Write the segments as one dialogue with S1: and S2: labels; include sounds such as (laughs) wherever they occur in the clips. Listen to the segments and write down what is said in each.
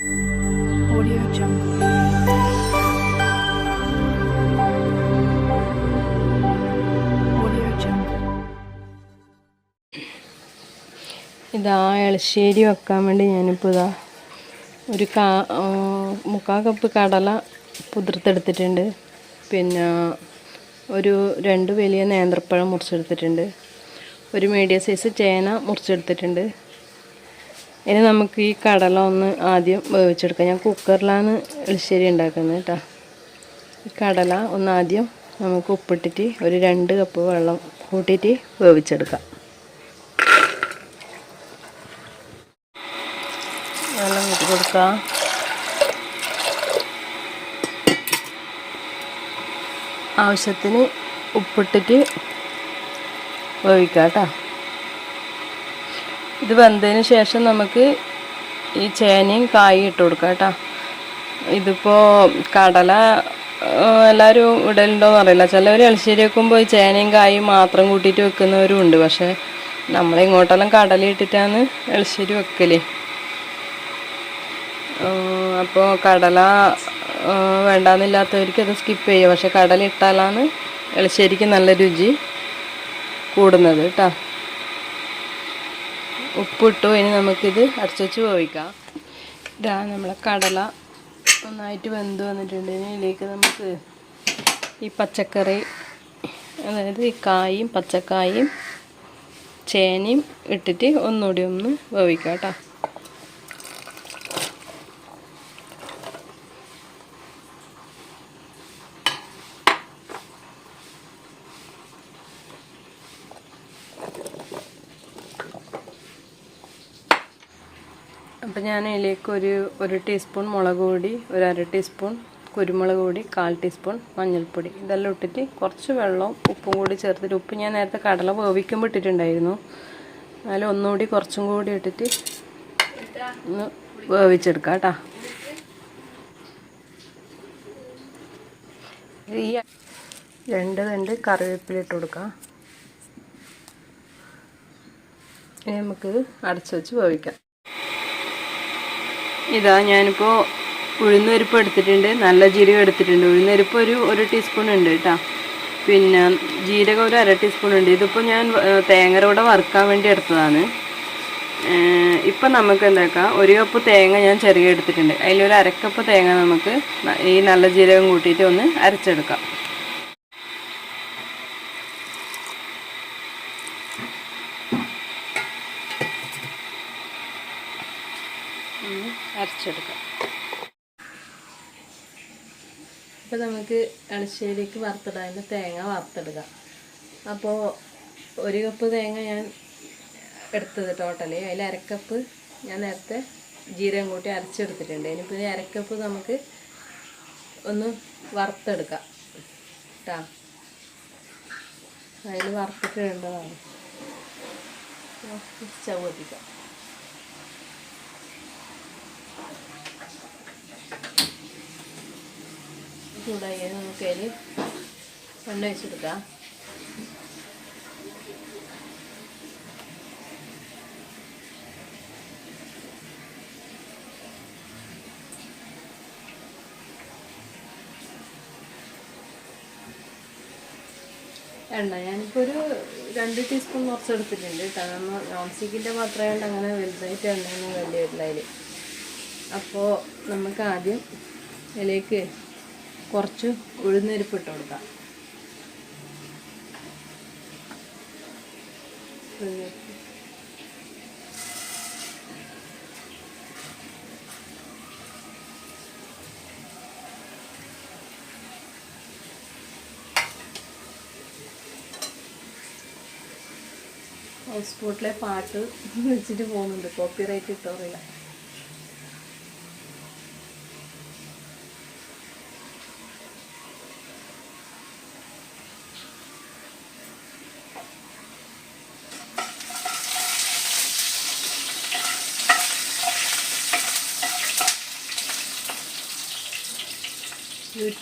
S1: ഇതാ എളശ്ശേരി വെക്കാൻ വേണ്ടി ഞാനിപ്പോൾ ഇതാ ഒരു കാ മുക്കാൽ കപ്പ് കടല പുതിർത്തെടുത്തിട്ടുണ്ട്. പിന്നെ ഒരു രണ്ട് വലിയ നേന്ത്രപ്പഴം മുറിച്ചെടുത്തിട്ടുണ്ട്. ഒരു മീഡിയം സൈസ് ചേന മുറിച്ചെടുത്തിട്ടുണ്ട്. ഇനി നമുക്ക് ഈ കടല ഒന്ന് ആദ്യം വേവിച്ചെടുക്കാം. ഞാൻ കുക്കറിലാണ് എളിശ്ശേരി ഉണ്ടാക്കുന്നത് കേട്ടോ. ഈ കടല ഒന്ന് ആദ്യം നമുക്ക് ഉപ്പിട്ടിട്ട് ഒരു രണ്ട് കപ്പ് വെള്ളം കൂട്ടിയിട്ട് വേവിച്ചെടുക്കാം. വെള്ളം കൂട്ടി കൊടുക്കാം. ആവശ്യത്തിന് ഉപ്പിട്ടിട്ട് വേവിക്കാം കേട്ടോ. ഇത് വെന്തതിന് ശേഷം നമുക്ക് ഈ ചേനയും കായും ഇട്ട് കൊടുക്കാം കേട്ടോ. ഇതിപ്പോൾ കടല എല്ലാവരും ഇടലുണ്ടോയെന്ന് അറിയില്ല. ചിലവർ എളിശ്ശേരി വെക്കുമ്പോൾ ഈ ചേനയും കായും മാത്രം കൂട്ടിയിട്ട് വെക്കുന്നവരും ഉണ്ട്. പക്ഷേ നമ്മളിങ്ങോട്ടെല്ലാം കടല ഇട്ടിട്ടാണ് എളിശ്ശേരി വെക്കൽ. അപ്പോൾ കടല വേണ്ടാന്നില്ലാത്തവർക്ക് അത് സ്കിപ്പ് ചെയ്യുക പക്ഷെ കടല ഇട്ടാലാണ് എളിശ്ശേരിക്ക് നല്ല രുചി കൂടുന്നത് കേട്ടോ. ഉപ്പിട്ടു. ഇനി നമുക്കിത് അടച്ചു വെച്ച് വേവിക്കാം. ഇതാ നമ്മളെ കടല നന്നായിട്ട് വെന്ത് വന്നിട്ടുണ്ട്. ഇനി ഇതിലേക്ക് നമുക്ക് ഈ പച്ചക്കറി അതായത് ഈ കായും പച്ചക്കായും ചേനയും ഇട്ടിട്ട് ഒന്നുകൂടി ഒന്ന് വേവിക്കാം കേട്ടോ. അപ്പം ഞാൻ അതിലേക്ക് ഒരു ഒരു ടീസ്പൂൺ മുളക് പൊടി ഒരു അര ടീസ്പൂൺ കുരുമുളക് പൊടി കാൽ ടീസ്പൂൺ മഞ്ഞൾപ്പൊടി. ഇതെല്ലാം ഇട്ടിട്ട് കുറച്ച് വെള്ളവും ഉപ്പും കൂടി ചേർത്തിട്ട് ഉപ്പ് ഞാൻ നേരത്തെ കടല വേവിക്കുമ്പോൾ ഇട്ടിട്ടുണ്ടായിരുന്നു. എന്നാലും ഒന്നുകൂടി കുറച്ചും കൂടി ഇട്ടിട്ട് ഒന്ന് വേവിച്ചെടുക്കാം കേട്ടോ. ഈ രണ്ട് കറിവേപ്പില ഇട്ട് കൊടുക്കാം. ഇനി നമുക്ക് അടച്ചു വെച്ച് വേവിക്കാം. ഇതാ ഞാനിപ്പോൾ ഉഴുന്നരിപ്പ് എടുത്തിട്ടുണ്ട്. നല്ല ജീരകം എടുത്തിട്ടുണ്ട്. ഉഴുന്നരിപ്പ് ഒരു ഒരു ടീസ്പൂൺ ഉണ്ട് കേട്ടോ. പിന്നെ ജീരകം ഒരു അര ടീസ്പൂൺ ഉണ്ട്. ഇതിപ്പോൾ ഞാൻ തേങ്ങരോടെ വറുക്കാൻ വേണ്ടി എടുത്തതാണ്. ഇപ്പം നമുക്ക് എന്താക്കാം? ഒരു കപ്പ് തേങ്ങ ഞാൻ ചെറിയ എടുത്തിട്ടുണ്ട്. അതിലൊരു അരക്കപ്പ് തേങ്ങ നമുക്ക് ഈ നല്ല ജീരകം കൂട്ടിയിട്ട് ഒന്ന് അരച്ചെടുക്കാം. ഒന്ന് അരച്ചെടുക്കാം. ഇപ്പം നമുക്ക് എളിശ്ശേരിക്ക് വറുത്തിടാതിന്റെ തേങ്ങ വറുത്തെടുക്കാം അപ്പോൾ ഒരു കപ്പ് തേങ്ങ ഞാൻ എടുത്തത് ടോട്ടലി അതിൽ അരക്കപ്പ് ഞാൻ നേരത്തെ ജീരകം കൂട്ടി അരച്ചെടുത്തിട്ടുണ്ട്. ഇനിയിപ്പോൾ ഈ അരക്കപ്പ് നമുക്ക് ഒന്ന് വറുത്തെടുക്കാം. കേട്ടോ അതിൽ വറുത്തിട്ട് വേണ്ടതാണ്. സ്റ്റവ് ചൂടായി നമുക്ക് അതിൽ എണ്ണ വെച്ചെടുക്കാം എണ്ണ ഞാനിപ്പോൾ ഒരു രണ്ട് ടീസ്പൂൺ കുറച്ച് എടുത്തിട്ടുണ്ട് കേട്ടോ നമ്മൾ നോൺ സ്റ്റിക്കിന്റെ പാത്രമായതുകൊണ്ട് അങ്ങനെ വലുതായിട്ട് എണ്ണയൊന്നും വേണ്ടി വരില്ല അതിൽ അപ്പോൾ നമുക്ക് ആദ്യം ഇതിലേക്ക് കുറച്ച് ഉഴുന്നരിപ്പ് ഇട്ട് കൊടുക്കാം. ഹൗസ് ബോട്ടിലെ പാട്ട് വെച്ചിട്ട് പോകുന്നുണ്ട്. കോപ്പിറൈറ്റ് ഇട്ടോറില്ല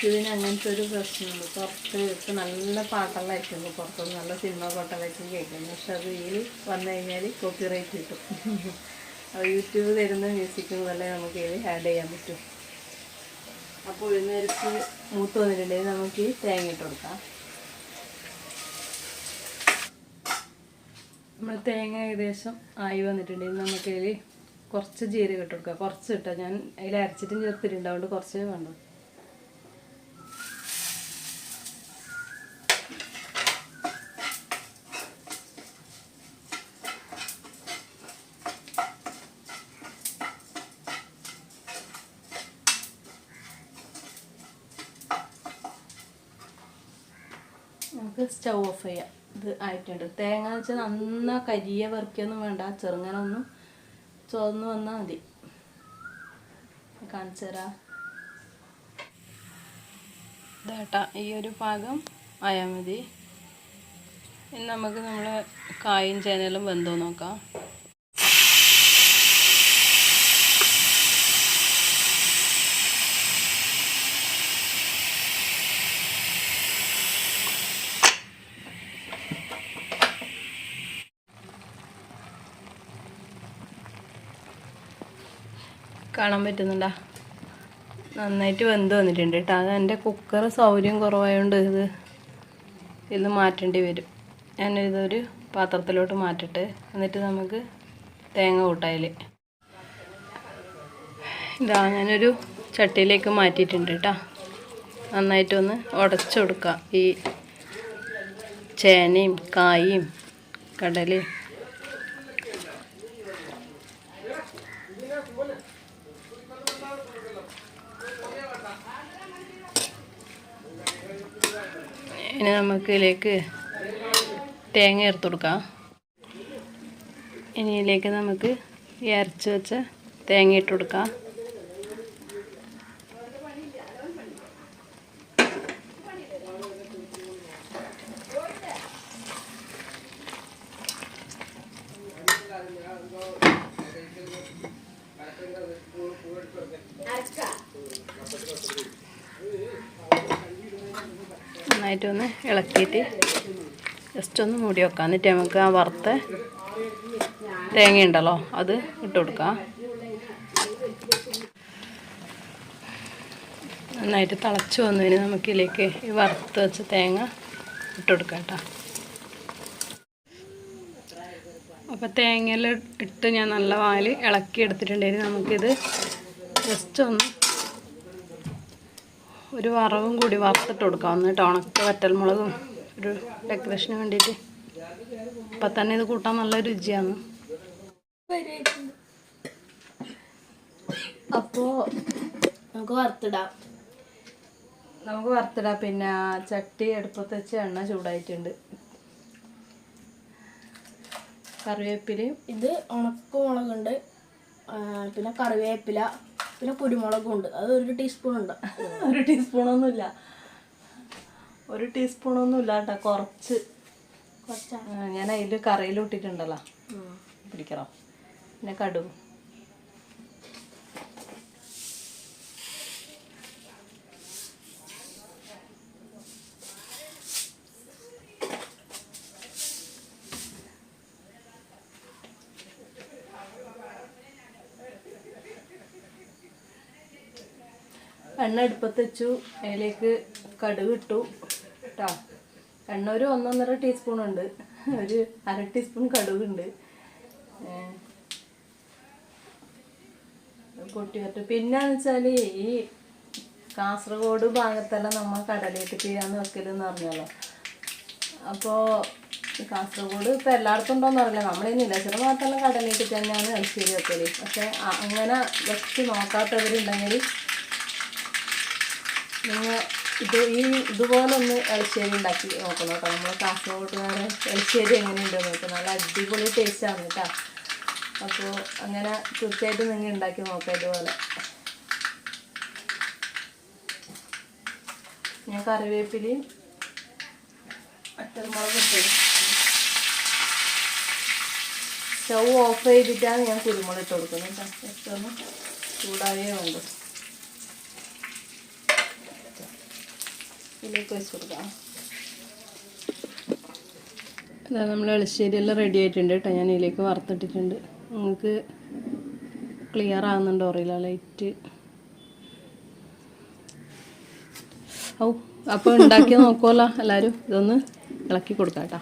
S1: യൂട്യൂബിന് അങ്ങനത്തെ ഒരു പ്രശ്നമുണ്ട്. പുറത്ത് ഇപ്പം നല്ല പാട്ടെല്ലാം പുറത്തുനിന്ന് നല്ല സിനിമ പാട്ടെല്ലാം കേൾക്കുന്നത് പക്ഷെ അത് ഇതിൽ വന്നു കഴിഞ്ഞാൽ കോപ്പി കോപ്പിറൈറ്റ് കിട്ടും. അപ്പോൾ യൂട്യൂബ് തരുന്ന മ്യൂസിക്കും പോലെ നമുക്ക് ഇത് ആഡ് ചെയ്യാൻ പറ്റും. അപ്പോൾ ഉഴുന്നരിച്ച് മൂത്ത് വന്നിട്ടുണ്ടെങ്കിൽ നമുക്ക് ഈ തേങ്ങ ഇട്ട് കൊടുക്കാം. നമ്മൾ തേങ്ങ ഏകദേശം ആയി വന്നിട്ടുണ്ടെങ്കിൽ നമുക്കതിൽ കുറച്ച് ജീരകം ഇട്ട് കൊടുക്കുക കുറച്ച് ഇട്ടാൽ ഞാൻ അതിൽ അരച്ചിട്ടും ചേർത്തിട്ടുണ്ട് അതുകൊണ്ട് കുറച്ച് വേണ്ട. നമുക്ക് സ്റ്റൗ ഓഫ് ചെയ്യാം. ഇത് ആയിട്ടുണ്ട്. തേങ്ങ എന്ന് വെച്ചാൽ നന്നാ കരിയ വറുക്കിയൊന്നും വേണ്ട. ചെറുങ്ങനെ ഒന്ന് ചുവന്ന് വന്നാൽ മതി. കാണിച്ചു തരാം. ഇതാട്ടാ ഈ ഒരു പാകം ആയാൽ മതി. ഇനി നമുക്ക് നമ്മൾ കായും ചേനലും വെന്തോ നോക്കാം. കാണാൻ പറ്റുന്നുണ്ടാ നന്നായിട്ട് വെന്ത് വന്നിട്ടുണ്ട് കേട്ടോ. അത് എന്റെ കുക്കർ സൗകര്യം കുറവായതുകൊണ്ട് ഇത് ഇത് മാറ്റേണ്ടി വരും. ഞാനിതൊരു പാത്രത്തിലോട്ട് മാറ്റിട്ട് എന്നിട്ട് നമുക്ക് തേങ്ങ കൂട്ടായിൽ ഇതാ ഞാനൊരു ചട്ടിയിലേക്ക് മാറ്റിയിട്ടുണ്ട് കേട്ടോ. നന്നായിട്ടൊന്ന് ഉടച്ചു കൊടുക്കുക ഈ ചേനയും കായും കടലയും ഇനി നമുക്ക് ഇതിലേക്ക് തേങ്ങ ചേർത്ത് കൊടുക്കാം. ഇനി ഇതിലേക്ക് നമുക്ക് അരച്ച് വെച്ച തേങ്ങ ഇട്ട് കൊടുക്കാം. നന്നായിട്ടൊന്ന് ഇളക്കിയിട്ട് ജസ്റ്റ് ഒന്ന് മൂടി വെക്കാം. എന്നിട്ട് നമുക്ക് ആ വറുത്ത തേങ്ങയുണ്ടല്ലോ അത് ഇട്ട് കൊടുക്കാം. നന്നായിട്ട് തിളച്ച് വന്നതിന് നമുക്കിതിലേക്ക് ഈ വറുത്ത് വെച്ച തേങ്ങ ഇട്ട് കൊടുക്കാം കേട്ടോ. അപ്പോൾ തേങ്ങയിൽ ഇട്ട് ഞാൻ നല്ല വാൽ ഇളക്കി എടുത്തിട്ടുണ്ടെങ്കിൽ നമുക്കിത് ജസ്റ്റ് ഒന്ന് ഒരു വറവും കൂടി വറുത്തിട്ട് കൊടുക്കാം. ഒന്ന് കേട്ടോ ഉണക്ക വറ്റൽമുളകും ഒരു ഡെക്കറേഷന് വേണ്ടിയിട്ട്. അപ്പം തന്നെ ഇത് കൂട്ടാൻ നല്ല രുചിയാണ്.
S2: അപ്പോൾ നമുക്ക് വറുത്തിടാം.
S1: നമുക്ക് വറുത്തിടാം. പിന്നെ ചട്ടി അടുപ്പത്ത് വെച്ച് എണ്ണ ചൂടായിട്ടുണ്ട്. കറിവേപ്പിലയും
S2: ഇത് ഉണക്കമുളകുണ്ട്. പിന്നെ കറിവേപ്പില. പിന്നെ കുരുമുളകും ഉണ്ട് അത് ഒരു ടീസ്പൂൺ ഉണ്ട് (laughs)
S1: ഒരു ടീസ്പൂണൊന്നുമില്ല. ഒരു ടീസ്പൂണൊന്നുമില്ല കേട്ടോ കുറച്ച്?
S2: കുറച്ചാണ്
S1: ഞാൻ അതിൽ കറിയിൽ ഇട്ടിട്ടുണ്ടല്ലോ. പിടിക്കണം. പിന്നെ കടുക്. എണ്ണ അടുപ്പത്ത് വെച്ചു. അതിലേക്ക് കടുക് ഇട്ടു. കേട്ടോ എണ്ണ ഒരു ഒന്നൊന്നര ടീസ്പൂൺ ഉണ്ട്. ഒരു അര ടീസ്പൂൺ കടുകുണ്ട് പൊട്ടി പറ്റും പിന്നെന്ന് വെച്ചാൽ ഈ കാസർഗോഡ് ഭാഗത്തെല്ലാം നമ്മൾ കടലേക്ക് തീരാന്ന് വെക്കലെന്ന് പറഞ്ഞല്ലോ. അപ്പോ കാസർഗോഡ് ഇപ്പൊ എല്ലായിടത്തും ഉണ്ടോന്ന് അറിയില്ല. നമ്മളീ നിലച്ചിറ ഭാഗത്തെല്ലാം കടലേക്ക് തന്നെയാണ് എൽശ്ശേരി വെക്കൽ. പക്ഷെ അങ്ങനെ വെച്ച് നോക്കാത്തവരുണ്ടെങ്കിൽ നിങ്ങൾ ഇത് ഈ ഇതുപോലെ ഒന്ന് എളിശ്ശേരി ഉണ്ടാക്കി നോക്കണം കേട്ടോ. നമ്മൾ കാസർഗോഡുകാരെ എളിശ്ശേരി എങ്ങനെയുണ്ടെന്ന് നോക്കാം. നല്ല അടിപൊളി ടേസ്റ്റാണ് കേട്ടോ. അപ്പോൾ അങ്ങനെ തീർച്ചയായിട്ടും നിങ്ങൾ ഉണ്ടാക്കി നോക്കാം ഇതുപോലെ. ഞാൻ കറിവേപ്പിലയും പച്ചമുളക് ഇട്ടത് സ്റ്റൗ ഓഫ് ചെയ്തിട്ടാണ് ഞാൻ കുരുമുളക് ഇട്ട് കൊടുക്കുന്നത് കേട്ടോ. ഒന്ന് ചൂടാവേ വേണ്ടു. ഇതിലേക്ക് വെച്ച് കൊടുക്കാം. അതാ നമ്മൾ എളിശ്ശേരി എല്ലാം റെഡി ആയിട്ടുണ്ട് കേട്ടോ. ഞാൻ ഇതിലേക്ക് വറുത്തിട്ടിട്ടുണ്ട്. നിങ്ങൾക്ക് ക്ലിയർ ആകുന്നുണ്ടോ അറിയില്ല. ലൈറ്റ് ഔ അപ്പോൾ ഉണ്ടാക്കി നോക്കുമല്ലോ എല്ലാവരും ഇതൊന്ന് ഇളക്കി കൊടുക്കാം കേട്ടോ.